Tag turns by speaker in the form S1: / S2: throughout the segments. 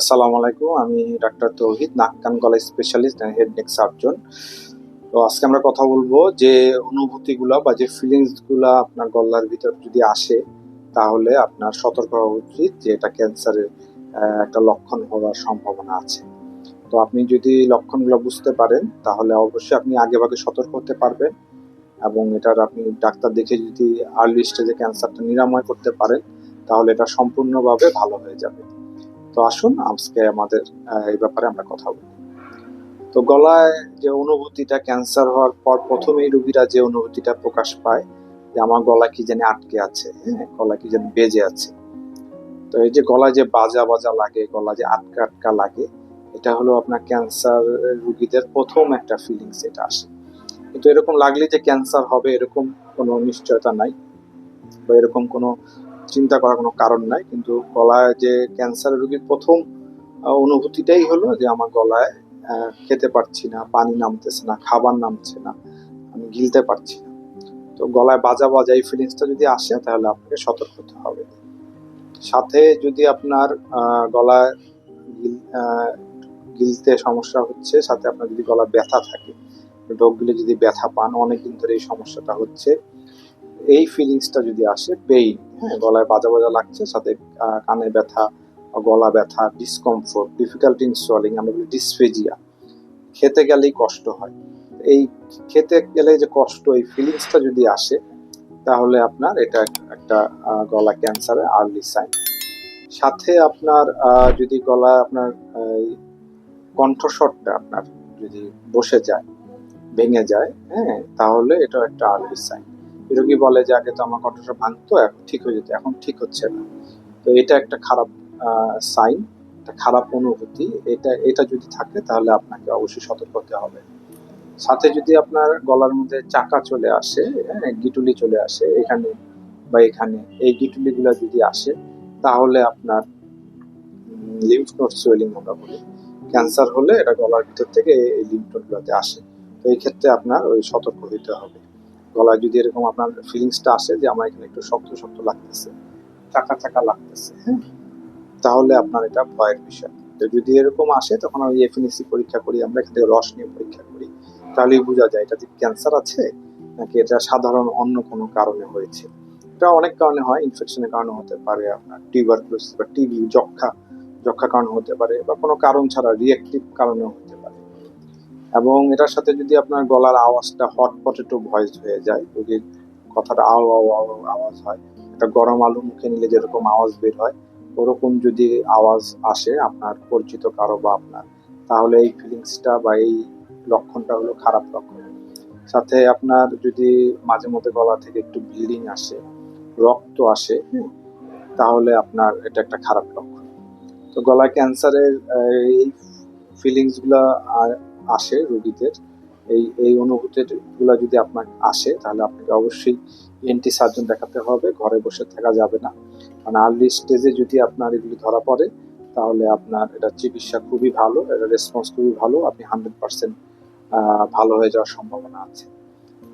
S1: আসসালামু আলাইকুম, আমি ডাক্তার তৌহিদ, নাক কান গলা স্পেশালিস্ট হেড নেক সার্জন তো আজকে আমরা কথা বলব যে অনুভূতিগুলো বা যে ফিলিংসগুলো আপনার গলার ভিতর যদি আসে, তাহলে আপনার সতর্ক হওয়া উচিত যে এটা ক্যান্সারের একটা লক্ষণ হওয়ার সম্ভাবনা আছে। তো আপনি যদি লক্ষণগুলো বুঝতে পারেন, তাহলে অবশ্যই আপনি আগেভাগে সতর্ক হতে পারবেন এবং এটার আপনি ডাক্তার দেখে যদি আর্লি স্টেজে ক্যান্সারটা নিরাময় করতে পারেন, তাহলে এটা সম্পূর্ণভাবে ভালো হয়ে যাবে। তো আসুন, আজকে আমাদের এই ব্যাপারে আমরা কথা বলি। তো গলায় যে অনুভূতিটা ক্যান্সার হওয়ার পর প্রথমেই রুগীরা যে অনুভূতিটা প্রকাশ পায়, যে আমার গলা কি জানি আটকে আছে হ্যাঁ? গলা কি যেন বেজে আছে। তো এই যে গলায় যে বাজা বাজা লাগে, গলা যে আটকা আটকা লাগে, এটা হলো আপনার ক্যান্সার রুগীদের প্রথম একটা ফিলিংস এটা আসে। কিন্তু এরকম লাগলে যে ক্যান্সার হবে, এরকম কোনো নিশ্চয়তা নাই বা এরকম কোনো চিন্তা করার কোনো কারণ নাই, কিন্তু গলায় যে ক্যান্সার রোগীর প্রথম অনুভূতিটাই হলো যে আমার গলায় খেতে পারছি না, পানি নামতেছে না, খাবার নামছে না, আমি গিলতে পারছি না। তো গলায় বাজা বাজা এই ফিলিংসটা যদি আসে, তাহলে আপনাকে সতর্ক হতে হবে। সাথে যদি আপনার গলায় গিল- গিলতে সমস্যা হচ্ছে, সাথে আপনার যদি গলা ব্যথা থাকে ডোক গিলে যদি ব্যথা পান, অনেকদিন ধরে এই সমস্যাটা হচ্ছে। এই ফিলিংসটা যদি আসে পেইন গলায় বাজা বাজা লাগছে, সাথে কানে ব্যথা, গলা ব্যথা ডিসকমফোর্ট ডিফিকাল্ট ইন সোয়ালিং আমরা বলি ডিসফেজিয়া খেতে গেলেই কষ্ট হয়। এই খেতে গেলে যে কষ্ট, এই ফিলিংসটা যদি আসে, তাহলে আপনার এটা একটা গলা ক্যান্সারের আর্লি সাইন সাথে আপনার যদি গলা আপনার কণ্ঠস্বরটা আপনার যদি বসে যায়, ভেঙে যায় হ্যাঁ তাহলে এটা একটা আর্লি সাইন রোগী বলে যে আগে তো আমার কণ্ঠস্বর ভাঙতো, এখন ঠিক হয়ে যেত, এখন ঠিক হচ্ছে না। তো এটা একটা খারাপ সাইন একটা খারাপ অনুভূতি। এটা এটা যদি থাকে তাহলে আপনাকে অবশ্যই সতর্ক হতে হবে। সাথে যদি আপনার গলার মধ্যে চাকা চলে আসে হ্যাঁ গিটুলি চলে আসে এখানে বা এখানে, এই গিটুলিগুলো যদি আসে, তাহলে আপনার লিম্ফ সোয়েলিং আমরা বলি। ক্যান্সার হলে এটা গলার ভিতর থেকে এই লিম্ফ নোটগুলোতে আসে। তো এই ক্ষেত্রে আপনার ওই সতর্ক হতে হবে। গলায় যদি এরকম আপনার ফিলিংসটা আসে যে আমার এখানে একটু শক্ত শক্ত লাগতেছে, চাকা চাকা লাগতেছে হ্যাঁ? তাহলে আপনার এটা ভয়ের বিষয়। তো যদি এরকম আসে, তখন আমি এফএনএসি পরীক্ষা করি, আমরা এখান থেকে রস নিয়ে পরীক্ষা করি। তাহলেই বোঝা যায়, এটা যে ক্যান্সার আছে, নাকি এটা সাধারণ অন্য কোনো কারণে হয়েছে? এটা অনেক কারণে হয় ইনফেকশনের কারণে হতে পারে, আপনার টিউবারকুলোসিস বা টিবি যক্ষা যক্ষা কারণে হতে পারে, বা কোনো কারণ ছাড়া রিয়েক্টিভ কারণেও হতে পারে। এবং এটার সাথে যদি আপনার গলার আওয়াজটা হট পটেটো ভয়েস হয়ে যায় যদি কথাটা আও আও আও আওয়াজ হয়, একটা গরম আলু মুখে নিলে যেরকম আওয়াজ বের হয়, ওরকম যদি আওয়াজ আসে আপনার পরিচিত কারও বা আপনার, তাহলে এই ফিলিংসটা বা এই লক্ষণটা হলো খারাপ লক্ষণ। সাথে আপনার যদি মাঝে মধ্যে গলা থেকে একটু ব্লিডিং আসে, রক্ত আসে তাহলে আপনার এটা একটা খারাপ লক্ষণ। তো গলা ক্যান্সারের এই ফিলিংসগুলো আসে রোগীদের, এই এই অনুভূতিগুলো যদি আপনার আসে, তাহলে আপনাকে অবশ্যই এনটি সার্জন দেখাতে হবে, ঘরে বসে থাকা যাবে না। কারণ আর্লি স্টেজে যদি আপনার এগুলি ধরা পড়ে, তাহলে আপনার এটা চিকিৎসা খুবই ভালো, এটা রেসপন্স খুবই ভালো, আপনি হান্ড্রেড পার্সেন্ট ভালো হয়ে যাওয়ার সম্ভাবনা আছে।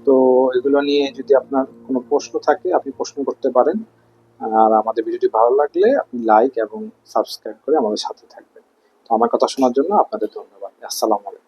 S1: তো এগুলো নিয়ে যদি আপনার কোনো প্রশ্ন থাকে, আপনি প্রশ্ন করতে পারেন। আর আমাদের ভিডিওটি ভালো লাগলে আপনি লাইক এবং সাবস্ক্রাইব করে আমাদের সাথে থাকবেন। তো আমার কথা শোনার জন্য আপনাদের ধন্যবাদ। আসসালামু আলাইকুম।